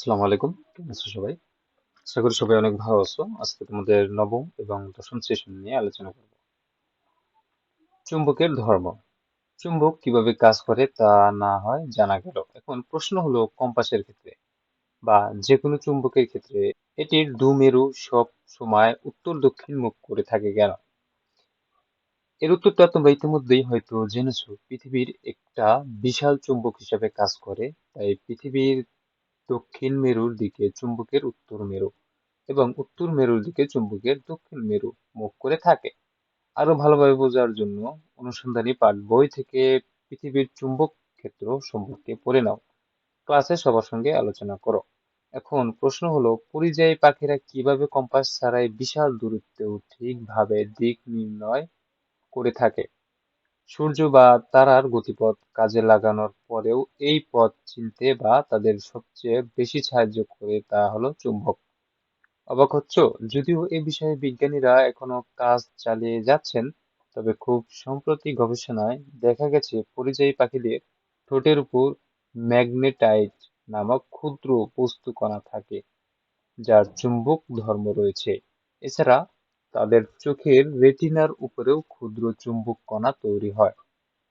আসসালামু আলাইকুম, কেমন আছো সবাই? আশা করি সবাই অনেক ভালো আছো। আজকে তোমাদের নবম এবং দশম সেশন নিয়ে আলোচনা করব। চুম্বকের ধর্ম। চুম্বক কীভাবে কাজ করে তা না হয় জানা গেল। এখন প্রশ্ন হলো কম্পাসের ক্ষেত্রে বা যে কোনো চুম্বকের ক্ষেত্রে এটির দুমেরু সব সময় উত্তর দক্ষিণ মুখ করে থাকে কেন? এর উত্তরটা তোমরা ইতিমধ্যেই হয়তো জেনেছো, পৃথিবীর একটা বিশাল চুম্বক হিসাবে কাজ করে। তাই পৃথিবীর দক্ষিণ মেরুর দিকে চুম্বকের উত্তর মেরু এবং উত্তর মেরুর দিকে চুম্বকের দক্ষিণ মেরু মুখ করে থাকে। আরও ভালোভাবে বোঝার জন্য অনুসন্ধানী পাঠ বই থেকে পৃথিবীর চুম্বক ক্ষেত্র সম্পর্কে পড়ে নাও। ক্লাসে সবার সঙ্গে আলোচনা করো। এখন প্রশ্ন হলো, পরিযায়ী পাখিরা কীভাবে কম্পাস ছাড়াই বিশাল দূরত্বেও ঠিকভাবে দিক নির্ণয় করে থাকে? সূর্য বা তারার গতিপথ কাজে লাগানোর পরেও এই পথ চিনতে বা তাদের সবচেয়ে বেশি সাহায্য করে তা হলো চুম্বক। অবাক হচ্ছ? যদিও এ বিষয়ে বিজ্ঞানীরা এখনও কাজ চালিয়ে যাচ্ছেন, তবে খুব সম্প্রতি গবেষণায় দেখা গেছে পরিযায়ী পাখিদের ঠোঁটের উপর ম্যাগনেটাইট নামক ক্ষুদ্র বস্তুকণা থাকে, যার চুম্বক ধর্ম রয়েছে। এছাড়া তাদের চোখের রেটিনার উপরেও ক্ষুদ্র চুম্বক কণা তৈরি হয়,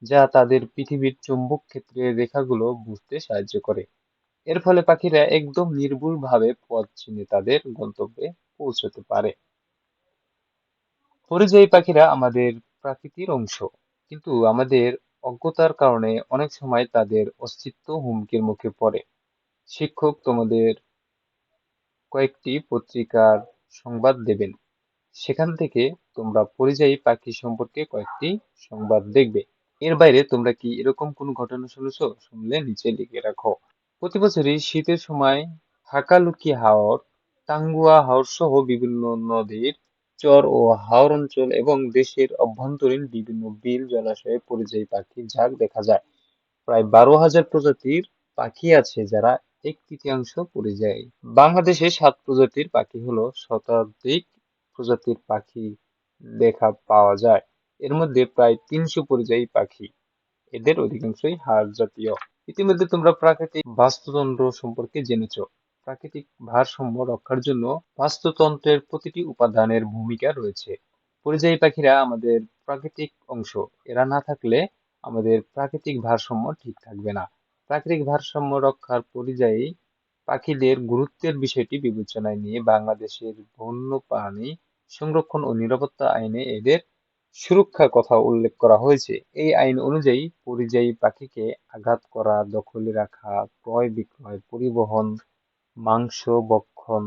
যা তাদের পৃথিবীর চুম্বক ক্ষেত্রের রেখাগুলো বুঝতে সাহায্য করে। এর ফলে পাখিরা একদম নির্ভুলভাবে পথ চিনে তাদের গন্তব্যে পৌঁছতে পারে। পরিযায়ী পাখিরা আমাদের প্রাকৃতির অংশ, কিন্তু আমাদের অজ্ঞতার কারণে অনেক সময় তাদের অস্তিত্ব হুমকির মুখে পড়ে। শিক্ষক তোমাদের কয়েকটি পত্রিকার সংবাদ দেবেন। সেখান থেকে তোমরা পরিযায়ী পাখি সম্পর্কে কয়েকটি সংবাদ দেখবে। এর বাইরে তোমরা কি এরকম কোনো ঘটনা শুনেছো? শুনলে নিচে লিখে রাখো। প্রতি বছরই শীতের সময় হাকালুকি হাওর টাঙ্গুয়া হাওর সহ বিভিন্ন নদীর চর ও হাওর অঞ্চল এবং দেশের অভ্যন্তরীণ বিভিন্ন বিল জলাশয়ে পরিযায়ী পাখির ঝাঁক দেখা যায়। প্রায় বারো হাজার প্রজাতির পাখি আছে যারা এক তৃতীয়াংশ পরিযায়ী। বাংলাদেশে সাত প্রজাতির পাখি হলো শতাধিক প্রজাতির পাখি দেখা পাওয়া যায়। এর মধ্যে প্রায় তিনশো পরিযায়ী পাখি। এদের অধিকাংশই হাড় জাতীয়। ইতিমধ্যে তোমরা প্রাকৃতিক বাস্তুতন্ত্র সম্পর্কে জেনেছো। প্রাকৃতিক ভারসাম্য রক্ষার জন্য বাস্তুতন্ত্রের প্রতিটি উপাদানের ভূমিকা রয়েছে। পরিযায়ী পাখিরা আমাদের প্রাকৃতিক অংশ। এরা না থাকলে আমাদের প্রাকৃতিক ভারসাম্য ঠিক থাকবে না। প্রাকৃতিক ভারসাম্য রক্ষার পরিযায়ী পাখিদের গুরুত্বের বিষয়টি বিবেচনায় নিয়ে বাংলাদেশের বন্যপ্রাণী সংরক্ষণ ও নিরাপত্তা আইনে এদের সুরক্ষার কথা উল্লেখ করা হয়েছে। এই আইন অনুযায়ী পরিযায়ী পাখিকে আঘাত করা, দখলে রাখা, ক্রয় বিক্রয়, পরিবহন, মাংস বক্ষণ,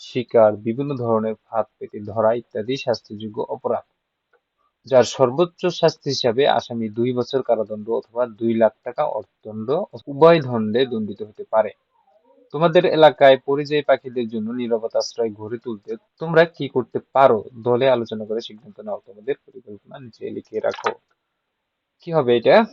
শিকার, বিভিন্ন ধরনের ফাঁদ পেতে ধরা ইত্যাদি শাস্তিযোগ্য অপরাধ। যার সর্বোচ্চ শাস্তি হিসাবে আসামি দুই বছর কারাদণ্ড অথবা দুই লাখ টাকা অর্থদণ্ড উভয় দণ্ডে দণ্ডিত হতে পারে। তোমাদের এলাকায় পরিযায়ী পাখিদের জন্য নিরাপদ আশ্রয় গড়ে তুলতে তোমরা কি করতে পারো? দলে আলোচনা করে সিদ্ধান্ত নাও। তোমাদের পরিকল্পনা নিচে লিখে রাখো। কি হবে এটা?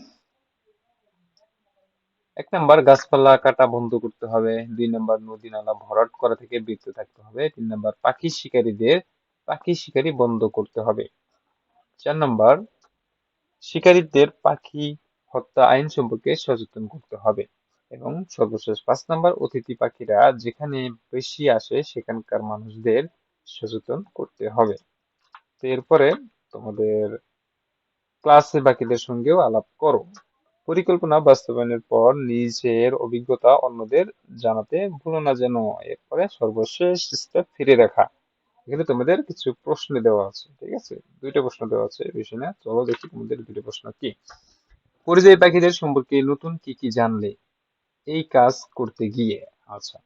এক নাম্বার, গাছপালা কাটা বন্ধ করতে হবে। দুই নাম্বার, নদী নালা ভরাট করা থেকে বিরত থাকতে হবে। তিন নাম্বার, পাখি শিকারীদের, পাখি শিকারি বন্ধ করতে হবে। চার নাম্বার, শিকারীদের পাখি হত্যা আইন সম্পর্কে সচেতন করতে হবে। এবং সর্বশেষ পাঁচ নাম্বার অতিথি পাখিরা যেখানে বেশি আসে, সেখানকার মানুষদের সচেতন করতে হবে। তো এরপরে তোমাদের ক্লাসে বাকিদের সঙ্গেও আলাপ করো। পরিকল্পনা বাস্তবায়নের পর নিজের অভিজ্ঞতা অন্যদের জানাতে ভুলো না যেন। এরপরে সর্বশেষ স্টেপ ফিরে রাখা এখানে তোমাদের কিছু প্রশ্ন দেওয়া আছে, ঠিক আছে? দুইটা প্রশ্ন দেওয়া আছে বিষয় না চলো দেখি তোমাদের দুইটা প্রশ্ন কি? পরিযায়ী পাখিদের সম্পর্কে নতুন কি কি জানলে? এই কাজ করতে গিয়ে আচ্ছা।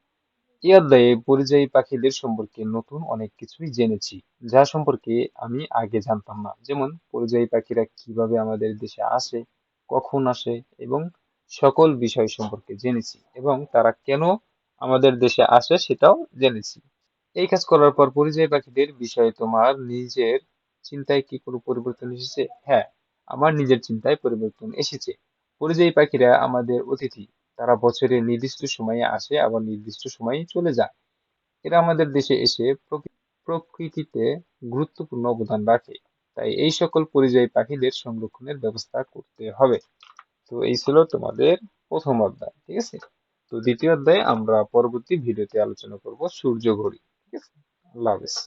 এই অধ্যায়ে পরিযায়ী পাখিদের সম্পর্কে নতুন অনেক কিছুই জেনেছি, যা সম্পর্কে আমি আগে জানতাম না। যেমন, পরিযায়ী পাখিরা কীভাবে আমাদের দেশে আসে, কখন আসে, এবং সকল বিষয় সম্পর্কে জেনেছি, এবং তারা কেন আমাদের দেশে আসে সেটাও জেনেছি। এই কাজ করার পর পরিযায়ী পাখিদের বিষয়ে তোমার নিজের চিন্তায় কি কোনো পরিবর্তন এসেছে? হ্যাঁ আমার নিজের চিন্তায় পরিবর্তন এসেছে। পরিযায়ী পাখিরা আমাদের অতিথি তারা বছরের নির্দিষ্ট সময়ে আসে আবার নির্দিষ্ট সময়ে চলে যায়। এরা আমাদের দেশে এসে প্রকৃতিতে গুরুত্বপূর্ণ অবদান রাখে। তাই এই সকল পরিযায়ী পাখিদের সংরক্ষণের ব্যবস্থা করতে হবে। তো এই ছিল তোমাদের প্রথম অধ্যায়, ঠিক আছে? তো দ্বিতীয় অধ্যায়ে আমরা পরবর্তী ভিডিওতে আলোচনা করব সূর্য ঘড়ি, ঠিক আছে? আল্লাহ হাফেজ।